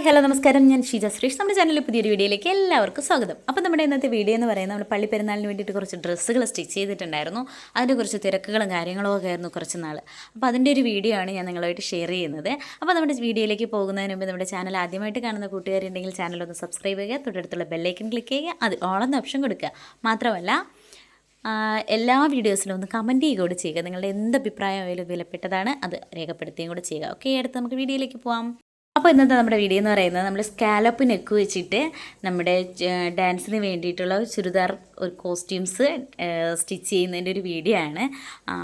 Hi hello നമസ്കാരം. ഞാൻ ഷീജ ശ്രീഷ് നമ്മുടെ ചാനലിൽ പുതിയൊരു വീഡിയോയിലേക്ക് എല്ലാവർക്കും സ്വാഗതം. അപ്പോൾ നമ്മുടെ ഇന്നത്തെ വീഡിയോ എന്ന് പറയുന്നത് നമ്മൾ പള്ളി പെരുന്നാളിന് വേണ്ടിയിട്ട് കുറച്ച് ഡ്രസ്സുകൾ സ്റ്റിച്ച് ചെയ്തിട്ടുണ്ടായിരുന്നു. അതിന്റെ കുറച്ച് തിരക്കുകളും കാര്യങ്ങളും ഒക്കെ ആയിരുന്നു കുറച്ച് നാൾ. അപ്പോൾ അതിന്റെ ഒരു വീഡിയോ ആണ് ഞാൻ നിങ്ങളുമായിട്ട് ഷെയർ ചെയ്യുന്നത്. അപ്പോൾ നമ്മുടെ വീഡിയോയിലേക്ക് പോകുന്നതിന് മുമ്പ് നമ്മുടെ ചാനൽ ആദ്യമായിട്ട് കാണുന്ന കൂട്ടുകാരുണ്ടെങ്കിൽ ചാനൽ ഒന്ന് സബ്സ്ക്രൈബ് ചെയ്യുക തൊട്ടടുത്തുള്ള ബെല്ലൈക്കൻ ക്ലിക്ക് ചെയ്യുക അത് ഓളെന്ന ഓപ്ഷൻ കൊടുക്കുക. മാത്രമല്ല എല്ലാ വീഡിയോസിലും ഒന്ന് കമന്റ് ചെയ്യുക കൂടി ചെയ്യുക. നിങ്ങളുടെ എന്ത് അഭിപ്രായമായാലും വിലപ്പെട്ടതാണ് അത് രേഖപ്പെടുത്തുകയും കൂടി ചെയ്യുക. ഓക്കെ അടുത്ത് നമുക്ക് വീഡിയോയിലേക്ക് പോവാം. അപ്പോൾ ഇന്നത്തെ നമ്മുടെ വീഡിയോ എന്ന് പറയുന്നത് നമ്മൾ സ്കാലപ്പ് നെക്ക് വെച്ചിട്ട് നമ്മുടെ ഡാൻസിന് വേണ്ടിയിട്ടുള്ള ചുരിദാർ ഒരു കോസ്റ്റ്യൂംസ് സ്റ്റിച്ച് ചെയ്യുന്നതിന്റെ ഒരു വീഡിയോ ആണ്.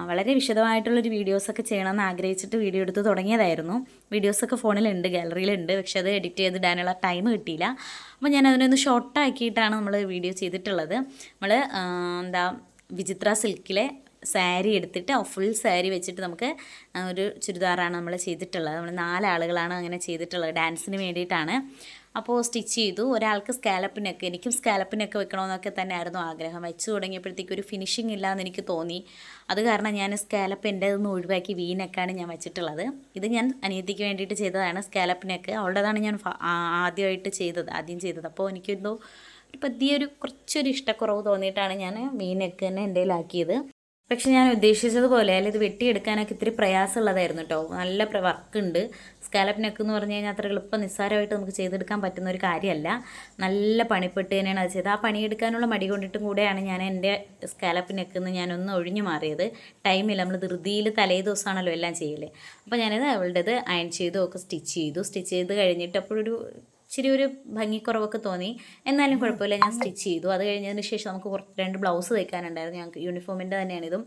വളരെ വിശദമായിട്ടുള്ളൊരു വീഡിയോസൊക്കെ ചെയ്യണമെന്ന് ആഗ്രഹിച്ചിട്ട് വീഡിയോ എടുത്ത് തുടങ്ങിയതായിരുന്നു. വീഡിയോസൊക്കെ ഫോണിലുണ്ട് ഗാലറിയിലുണ്ട് പക്ഷേ അത് എഡിറ്റ് ചെയ്ത് ഇടാനുള്ള ടൈം കിട്ടിയില്ല. അപ്പോൾ ഞാൻ അതിനൊന്ന് ഷോർട്ടാക്കിയിട്ടാണ് നമ്മൾ വീഡിയോ ചെയ്തിട്ടുള്ളത്. നമ്മൾ എന്താ വിചിത്ര സിൽക്കിലെ സാരി എടുത്തിട്ട് ഫുൾ സാരി വെച്ചിട്ട് നമുക്ക് ഒരു ചുരിദാറാണ് നമ്മൾ ചെയ്തിട്ടുള്ളത്. നമ്മൾ നാലാളുകളാണ് അങ്ങനെ ചെയ്തിട്ടുള്ളത് ഡാൻസിന് വേണ്ടിയിട്ടാണ്. അപ്പോൾ സ്റ്റിച്ച് ചെയ്തു. ഒരാൾക്ക് സ്കാലപ്പിനൊക്കെ എനിക്കും സ്കാലപ്പിനൊക്കെ വെക്കണമെന്നൊക്കെ തന്നെ ആയിരുന്നു ആഗ്രഹം. വെച്ചു തുടങ്ങിയപ്പോഴത്തേക്ക് ഒരു ഫിനിഷിംഗ് ഇല്ലാന്ന് എനിക്ക് തോന്നി. അത് കാരണം ഞാൻ സ്കാലപ്പ് എന്റെ ഒന്ന് ഒഴിവാക്കി വീനൊക്കെയാണ് ഞാൻ വെച്ചിട്ടുള്ളത്. ഇത് ഞാൻ അനിയത്തിക്ക് വേണ്ടിയിട്ട് ചെയ്തതാണ് സ്കാലപ്പിനൊക്കെ. അവളുടേതാണ് ഞാൻ ആദ്യമായിട്ട് ചെയ്തത് ആദ്യം ചെയ്തത്. അപ്പോൾ എനിക്കെന്തോ ഒരു പതിയൊരു കുറച്ചൊരു ഇഷ്ടക്കുറവ് തോന്നിയിട്ടാണ് ഞാൻ മീനൊക്കെ തന്നെ എന്റെ കയ്യിലാക്കിയത്. പക്ഷെ ഞാൻ ഉദ്ദേശിച്ചതുപോലെ അല്ല ഇത് വെട്ടിയെടുക്കാനൊക്കെ ഇത്തിരി പ്രയാസമുള്ളതായിരുന്നു കേട്ടോ നല്ല വർക്ക് ഉണ്ട് സ്കാലപ്പ് നെക്ക് എന്ന് പറഞ്ഞു കഴിഞ്ഞാൽ അത്ര എളുപ്പം നിസ്സാരമായിട്ട് നമുക്ക് ചെയ്തെടുക്കാൻ പറ്റുന്ന ഒരു കാര്യമല്ല. നല്ല പണിപ്പെട്ട് തന്നെയാണ് അത് ചെയ്തത്. ആ പണിയെടുക്കാനുള്ള മടി കൊണ്ടിട്ടും കൂടെയാണ് ഞാൻ എന്റെ സ്കാലപ്പ് നെക്ക് നിന്ന് ഞാനൊന്ന് ഒഴിഞ്ഞു മാറിയത്. ടൈമില്ല നമ്മൾ ധൃതിയിൽ തലേ ദിവസമാണല്ലോ എല്ലാം ചെയ്യൽ. അപ്പോൾ ഞാനത് അവളുടേത് അയൺ ചെയ്തു ഒക്കെ സ്റ്റിച്ച് ചെയ്തു. സ്റ്റിച്ച് ചെയ്ത് കഴിഞ്ഞിട്ട് അപ്പോഴൊരു ഇച്ചിരി ഒരു ഭംഗിക്കുറവൊക്കെ തോന്നി. എന്നാലും കുഴപ്പമില്ല ഞാൻ സ്റ്റിച്ച് ചെയ്തു. അത് കഴിഞ്ഞതിന് ശേഷം നമുക്ക് കുറച്ച് രണ്ട് ബ്ലൗസ് തയ്ക്കാനുണ്ടായിരുന്നു. ഞങ്ങൾക്ക് യൂണിഫോമിന്റെ തന്നെയാണ് ഇതും.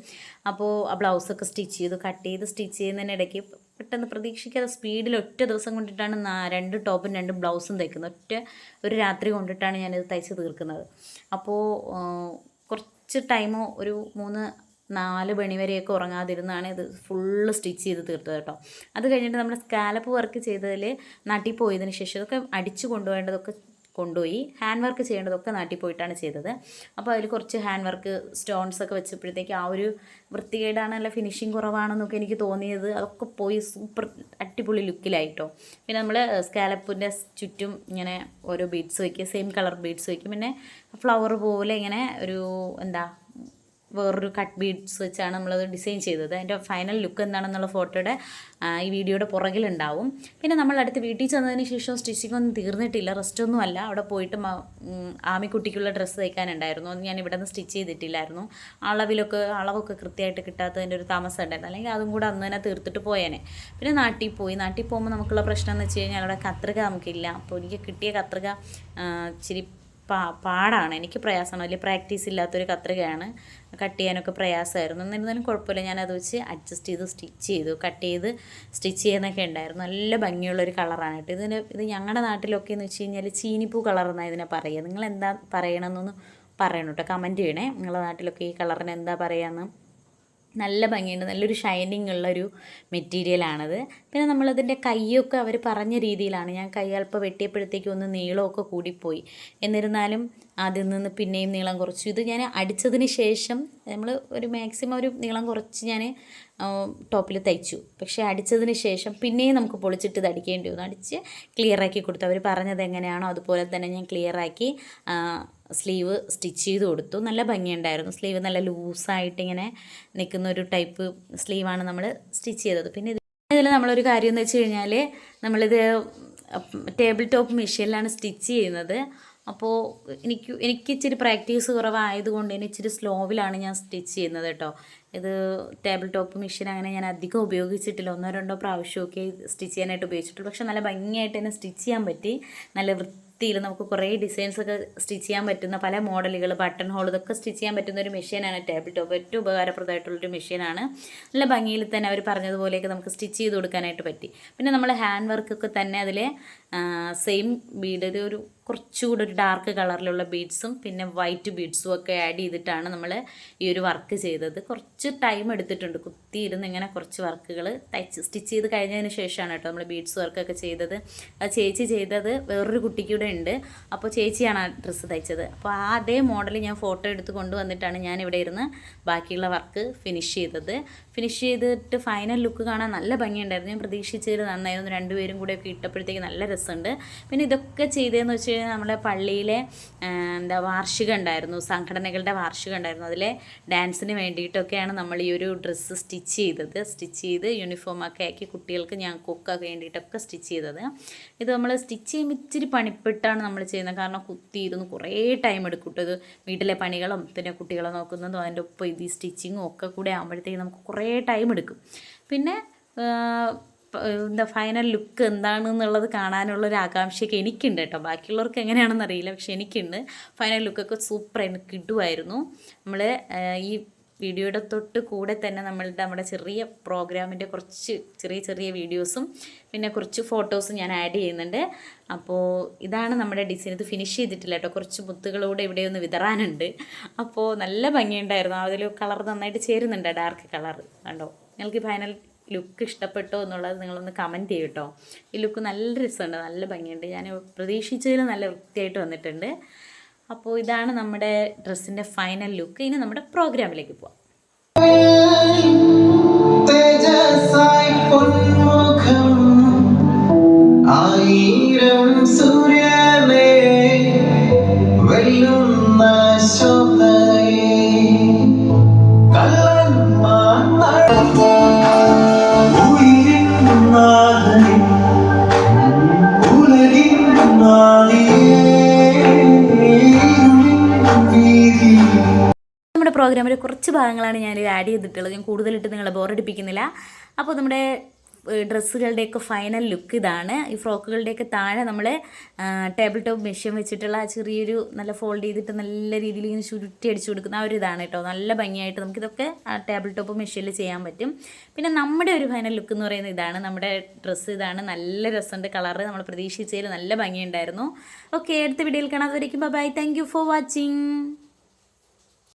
അപ്പോൾ ആ ബ്ലൗസൊക്കെ സ്റ്റിച്ച് ചെയ്തു. കട്ട് ചെയ്ത് സ്റ്റിച്ച് ചെയ്യുന്നതിനിടയ്ക്ക് പെട്ടെന്ന് പ്രതീക്ഷിക്കാതെ സ്പീഡിൽ ഒറ്റ ദിവസം കൊണ്ടിട്ടാണ് രണ്ട് ടോപ്പും രണ്ട് ബ്ലൗസും തയ്ക്കുന്നത്. ഒറ്റ ഒരു രാത്രി കൊണ്ടിട്ടാണ് ഞാനിത് തയ്ച്ച് തീർക്കുന്നത്. അപ്പോൾ കുറച്ച് ടൈമോ ഒരു മൂന്ന് നാല് മണി വരെയൊക്കെ ഉറങ്ങാതിരുന്നാണ് ഇത് ഫുള്ള് സ്റ്റിച്ച് ചെയ്ത് തീർത്തത് കേട്ടോ. അത് കഴിഞ്ഞിട്ട് നമ്മൾ സ്കാലപ്പ് വർക്ക് ചെയ്തതിൽ നാട്ടിൽ പോയതിന് ശേഷം ഇതൊക്കെ അടിച്ചു കൊണ്ടുപോകേണ്ടതൊക്കെ കൊണ്ടുപോയി. ഹാൻഡ് വർക്ക് ചെയ്യേണ്ടതൊക്കെ നാട്ടിൽ പോയിട്ടാണ് ചെയ്തത്. അപ്പോൾ അതിൽ കുറച്ച് ഹാൻഡ് വർക്ക് സ്റ്റോൺസ് ഒക്കെ വെച്ചപ്പോഴത്തേക്ക് ആ ഒരു വൃത്തികേടാണ് അല്ല ഫിനിഷിങ് കുറവാണെന്നൊക്കെ എനിക്ക് തോന്നിയത്. അതൊക്കെ പോയി സൂപ്പർ അടിപൊളി ലുക്കിലായിട്ടോ പിന്നെ നമ്മൾ സ്കാലപ്പിന്റെ ചുറ്റും ഇങ്ങനെ ഓരോ ബീഡ്സ് വയ്ക്കുക സെയിം കളർ ബീഡ്സ് വയ്ക്കും പിന്നെ ഫ്ലവർ പോലെ ഇങ്ങനെ ഒരു എന്താ വേറൊരു കട്ട് ബീഡ്സ് വെച്ചാണ് നമ്മളത് ഡിസൈൻ ചെയ്തത്. അതിന്റെ ഫൈനൽ ലുക്ക് എന്താണെന്നുള്ള ഫോട്ടോയുടെ ഈ വീഡിയോയുടെ പുറകിലുണ്ടാവും. പിന്നെ നമ്മൾ അടുത്ത് വീട്ടിൽ ചെന്നതിന് ശേഷം സ്റ്റിച്ചിങ് ഒന്നും തീർന്നിട്ടില്ല റെസ്റ്റ് ഒന്നും അല്ല. അവിടെ പോയിട്ട് ആമിക്കുട്ടിക്കുള്ള ഡ്രസ്സ് തയ്ക്കാനുണ്ടായിരുന്നു. ഞാൻ ഇവിടെ നിന്ന് സ്റ്റിച്ച് ചെയ്തിട്ടില്ലായിരുന്നു. അളവിലൊക്കെ അളവൊക്കെ കൃത്യമായിട്ട് കിട്ടാത്തതിന്റെ ഒരു താമസം ഉണ്ടായിരുന്നു. അല്ലെങ്കിൽ അതും കൂടെ അന്ന് തന്നെ തീർത്തിട്ട് പോയേനെ. പിന്നെ നാട്ടിൽ പോയി. നാട്ടിൽ പോകുമ്പോൾ നമുക്കുള്ള പ്രശ്നം എന്ന് വെച്ച് കഴിഞ്ഞാൽ അവിടെ കത്രിക നമുക്കില്ല. അപ്പോൾ എനിക്ക് കിട്ടിയ കത്രിക ഇച്ചിരി പാ പാടാണ്. എനിക്ക് പ്രയാസമാണ്. വലിയ പ്രാക്ടീസ് ഇല്ലാത്തൊരു കത്രികയാണ്. കട്ട് ചെയ്യാനൊക്കെ പ്രയാസമായിരുന്നു. എന്നിരുന്നാലും കുഴപ്പമില്ല. ഞാനത് വെച്ച് അഡ്ജസ്റ്റ് ചെയ്ത് സ്റ്റിച്ച് ചെയ്തു. കട്ട് ചെയ്ത് സ്റ്റിച്ച് ചെയ്യുന്നൊക്കെ ഉണ്ടായിരുന്നു. നല്ല ഭംഗിയുള്ളൊരു കളറാണ് കേട്ടോ. ഇതിന് ഇത് ഞങ്ങളുടെ നാട്ടിലൊക്കെ എന്ന് വെച്ച് കഴിഞ്ഞാൽ ചീനിപ്പൂ കളർ എന്നാണ് ഇതിനെ പറയുക. നിങ്ങൾ എന്താ പറയണമെന്നൊന്ന് പറയണം കേട്ടോ. കമന്റ് ചെയ്യണേ. നിങ്ങളുടെ നാട്ടിലൊക്കെ ഈ കളറിന് എന്താ പറയുകയെന്ന് നല്ല ഭംഗിയുണ്ട്. നല്ലൊരു ഷൈനിങ് ഉള്ളൊരു മെറ്റീരിയലാണത് പിന്നെ നമ്മളതിന്റെ കൈയൊക്കെ അവർ പറഞ്ഞ രീതിയിലാണ്. ഞാൻ കൈ അല്പം വെട്ടിയപ്പോഴത്തേക്കും ഒന്ന് നീളമൊക്കെ കൂടിപ്പോയി. എന്നിരുന്നാലും അതിൽ നിന്ന് പിന്നെയും നീളം കുറച്ചു. ഇത് ഞാൻ അടിച്ചതിന് ശേഷം നമ്മൾ ഒരു മാക്സിമം ഒരു നീളം കുറച്ച് ഞാൻ ടോപ്പിൽ തയ്ച്ചു. പക്ഷേ അടിച്ചതിന് ശേഷം പിന്നെയും നമുക്ക് പൊളിച്ചിട്ട് ഇത് അടിക്കേണ്ടി വന്നു. അടിച്ച് ക്ലിയറാക്കി കൊടുത്തു. അവർ പറഞ്ഞത് എങ്ങനെയാണോ അതുപോലെ തന്നെ ഞാൻ ക്ലിയറാക്കി സ്ലീവ് സ്റ്റിച്ച് ചെയ്ത് കൊടുത്തു. നല്ല ഭംഗിയുണ്ടായിരുന്നു. സ്ലീവ് നല്ല ലൂസായിട്ട് ഇങ്ങനെ നിൽക്കുന്ന ഒരു ടൈപ്പ് സ്ലീവാണ് നമ്മൾ സ്റ്റിച്ച് ചെയ്തത്. പിന്നെ ഇത് ഇതിൽ നമ്മളൊരു കാര്യം എന്ന് വെച്ച് കഴിഞ്ഞാൽ നമ്മളിത് ടേബിൾ ടോപ്പ് മെഷീനിലാണ് സ്റ്റിച്ച് ചെയ്യുന്നത്. അപ്പോൾ എനിക്ക് എനിക്ക് ഇച്ചിരി പ്രാക്ടീസ് കുറവായതുകൊണ്ട് തന്നെ ഇച്ചിരി സ്ലോവിലാണ് ഞാൻ സ്റ്റിച്ച് ചെയ്യുന്നത് കേട്ടോ. ഇത് ടേബിൾ ടോപ്പ് മെഷീൻ അങ്ങനെ ഞാൻ അധികം ഉപയോഗിച്ചിട്ടില്ല. ഒന്നോ രണ്ടോ പ്രാവശ്യമൊക്കെ സ്റ്റിച്ച് ചെയ്യാനായിട്ട് ഉപയോഗിച്ചിട്ടുള്ളൂ. പക്ഷെ നല്ല ഭംഗിയായിട്ട് തന്നെ സ്റ്റിച്ച് ചെയ്യാൻ പറ്റി. നല്ല വൃത്തിയിൽ നമുക്ക് കുറേ ഡിസൈൻസ് ഒക്കെ സ്റ്റിച്ച് ചെയ്യാൻ പറ്റുന്ന പല മോഡലുകൾ ബട്ടൺ ഹോൾ ഇതൊക്കെ സ്റ്റിച്ച് ചെയ്യാൻ പറ്റുന്ന ഒരു മെഷീനാണ് ടേബിൾ ടോപ്പ് ഏറ്റവും ഉപകാരപ്രദമായിട്ടുള്ളൊരു മെഷീനാണ് നല്ല ഭംഗിയിൽ തന്നെ അവർ പറഞ്ഞതുപോലെയൊക്കെ നമുക്ക് സ്റ്റിച്ച് ചെയ്ത് കൊടുക്കാനായിട്ട് പറ്റി. പിന്നെ നമ്മൾ ഹാൻഡ് വർക്കൊക്കെ തന്നെ അതിൽ സെയിം ബീഡ് ഒരു കുറച്ചുകൂടി ഒരു ഡാർക്ക് കളറിലുള്ള ബീഡ്സും പിന്നെ വൈറ്റ് ബീഡ്സും ഒക്കെ ആഡ് ചെയ്തിട്ടാണ് നമ്മൾ ഈ ഒരു വർക്ക് ചെയ്തത്. കുറച്ച് ടൈം എടുത്തിട്ടുണ്ട്. കുത്തിയിരുന്ന് ഇങ്ങനെ കുറച്ച് വർക്കുകൾ തയ്ച്ച് സ്റ്റിച്ച് ചെയ്ത് കഴിഞ്ഞതിന് ശേഷമാണ് കേട്ടോ നമ്മൾ ബീഡ്സ് വർക്കൊക്കെ ചെയ്തത്. അത് ചേച്ചി ചെയ്തത് വേറൊരു കുട്ടിക്കൂടെ ഉണ്ട്. അപ്പോൾ ചേച്ചിയാണ് ആ ഡ്രസ്സ് തയ്ച്ചത്. അപ്പോൾ ആ അതേ മോഡൽ ഞാൻ ഫോട്ടോ എടുത്ത് കൊണ്ടുവന്നിട്ടാണ് ഞാൻ ഇവിടെ ഇരുന്ന് ബാക്കിയുള്ള വർക്ക് ഫിനിഷ് ചെയ്തത്. ഫിനിഷ് ചെയ്തിട്ട് ഫൈനൽ ലുക്ക് കാണാൻ നല്ല ഭംഗിയുണ്ടായിരുന്നു. ഞാൻ പ്രതീക്ഷിച്ചത് നന്നായിരുന്നു. രണ്ടുപേരും കൂടെ ഒക്കെ ഇട്ടപ്പോഴത്തേക്ക് നല്ല രസമുണ്ട്. പിന്നെ ഇതൊക്കെ ചെയ്തതെന്ന് വെച്ച് നമ്മുടെ പള്ളിയിലെ എന്താ വാർഷികം ഉണ്ടായിരുന്നു. സംഘടനകളുടെ വാർഷികം ഉണ്ടായിരുന്നു. അതിലെ ഡാൻസിന് വേണ്ടിയിട്ടൊക്കെയാണ് നമ്മൾ ഈ ഒരു ഡ്രസ്സ് സ്റ്റിച്ച് ചെയ്തത്. സ്റ്റിച്ച് ചെയ്ത് യൂണിഫോമൊക്കെ ആക്കി കുട്ടികൾക്ക് ഞാൻ ഞങ്ങൾക്കൊക്കെ വേണ്ടിയിട്ടൊക്കെ സ്റ്റിച്ച് ചെയ്തത്. ഇത് നമ്മൾ സ്റ്റിച്ച് ചെയ്യുമ്പോൾ ഇച്ചിരി പണിപ്പെട്ടാണ് നമ്മൾ ചെയ്യുന്നത്. കാരണം കുത്തി ഇരുന്ന് കുറേ ടൈം എടുക്കും ഇത്. വീട്ടിലെ പണികളും പിന്നെ കുട്ടികളെ നോക്കുന്നതും അതിന്റെ ഒപ്പം ഇത് സ്റ്റിച്ചിങ്ങും ഒക്കെ കൂടെ ആകുമ്പോഴത്തേക്ക് നമുക്ക് കുറേ ടൈം എടുക്കും. പിന്നെ എന്താ ഫൈനൽ ലുക്ക് എന്താണെന്നുള്ളത് കാണാനുള്ള ഒരു ആകാംക്ഷയൊക്കെ എനിക്കുണ്ട് കേട്ടോ. ബാക്കിയുള്ളവർക്ക് എങ്ങനെയാണെന്ന് അറിയില്ല പക്ഷെ എനിക്കുണ്ട്. ഫൈനൽ ലുക്കൊക്കെ സൂപ്പർ എനിക്ക് കിട്ടുമായിരുന്നു നമ്മൾ ഈ വീഡിയോയുടെ തൊട്ട് കൂടെ തന്നെ നമ്മളുടെ നമ്മുടെ ചെറിയ പ്രോഗ്രാമിന്റെ കുറച്ച് ചെറിയ ചെറിയ വീഡിയോസും പിന്നെ കുറച്ച് ഫോട്ടോസും ഞാൻ ആഡ് ചെയ്യുന്നുണ്ട്. അപ്പോൾ ഇതാണ് നമ്മുടെ ഡിസൈൻ ഇത് ഫിനിഷ് ചെയ്തിട്ടില്ല കേട്ടോ. കുറച്ച് മുത്തുകളൂടെ ഇവിടെ ഒന്ന് വിതറാനുണ്ട്. അപ്പോൾ നല്ല ഭംഗിയുണ്ടായിരുന്നു. അതിൽ കളർ നന്നായിട്ട് ചേരുന്നുണ്ട് ഡാർക്ക് കളർ കണ്ടോ? നിങ്ങൾക്ക് ഫൈനൽ ലുക്ക് ഇഷ്ടപ്പെട്ടോ എന്നുള്ളത് നിങ്ങളൊന്ന് കമന്റ് ചെയ്യും കേട്ടോ ഈ ലുക്ക് നല്ല രസമുണ്ട് നല്ല ഭംഗിയുണ്ട്. ഞാൻ പ്രതീക്ഷിച്ചതിൽ നല്ല വൃത്തിയായിട്ട് വന്നിട്ടുണ്ട്. അപ്പോൾ ഇതാണ് നമ്മുടെ ഡ്രസ്സിന്റെ ഫൈനൽ ലുക്ക്. ഇനി നമ്മുടെ പ്രോഗ്രാമിലേക്ക് പോവാം. ആയിരം സൂര്യനെ പ്രോഗ്രാമിൽ കുറച്ച് ഭാഗങ്ങളാണ് ഞാൻ ആഡ് ചെയ്തിട്ടുള്ളത്. ഞാൻ കൂടുതലിട്ട് നിങ്ങളെ ബോറടിപ്പിക്കുന്നില്ല അപ്പോൾ നമ്മുടെ ഡ്രസ്സുകളുടെയൊക്കെ ഫൈനൽ ലുക്ക് ഇതാണ്. ഈ ഫ്രോക്കുകളുടെയൊക്കെ താഴെ നമ്മൾ ടേബിൾ ടോപ്പ് മെഷീൻ വെച്ചിട്ടുള്ള ചെറിയൊരു നല്ല ഫോൾഡ് ചെയ്തിട്ട് നല്ല രീതിയിൽ ഇങ്ങനെ ചുരുട്ടി അടിച്ചു കൊടുക്കുന്ന ആ ഒരു ഇതാണ് കേട്ടോ നല്ല ഭംഗിയായിട്ട് നമുക്കിതൊക്കെ ആ ടേബിൾ ടോപ്പ് മെഷീനിൽ ചെയ്യാൻ പറ്റും. പിന്നെ നമ്മുടെ ഒരു ഫൈനൽ ലുക്ക് എന്ന് പറയുന്നത് ഇതാണ്. നമ്മുടെ ഡ്രസ്സ് ഇതാണ്. നല്ല രസമുണ്ട്. കളറ് നമ്മൾ പ്രതീക്ഷിച്ചതിൽ നല്ല ഭംഗിയുണ്ടായിരുന്നു. ഓക്കെ അടുത്ത വീഡിയോയിൽ കാണാതെ വരയ്ക്കുമ്പോൾ ബൈ താങ്ക് ഫോർ വാച്ചിങ്